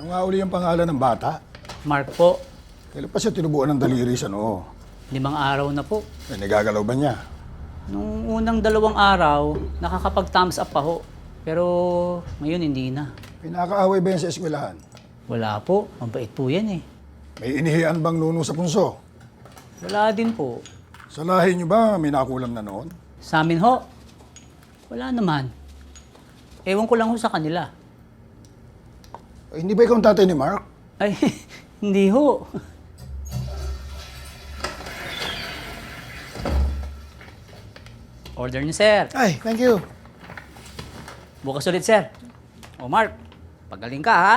Ano nga uli ang pangalan ng bata? Mark po, Kailan pa siya tinubuan ng daliri sa noo? limang araw na po. Eh, nagagalaw ba niya? Nung unang dalawang araw, nakakapag-thumbs up pa ho. Pero ngayon hindi na. Pinakaaway ba yan sa eskwelahan? Wala po, mabait po yan eh. May inihian bang nuno sa punso? Wala din po. Sa lahi niyo ba may nakulam na noon? Sa amin ho, wala naman. Ewan ko lang ho sa kanila. Eh, hindi ba ikaw ang tatay ni Mark? Ay, hindi ho. Order niyo, sir. Ay, thank you. Bukas ulit, sir. O, Mark, pagaling ka, ha?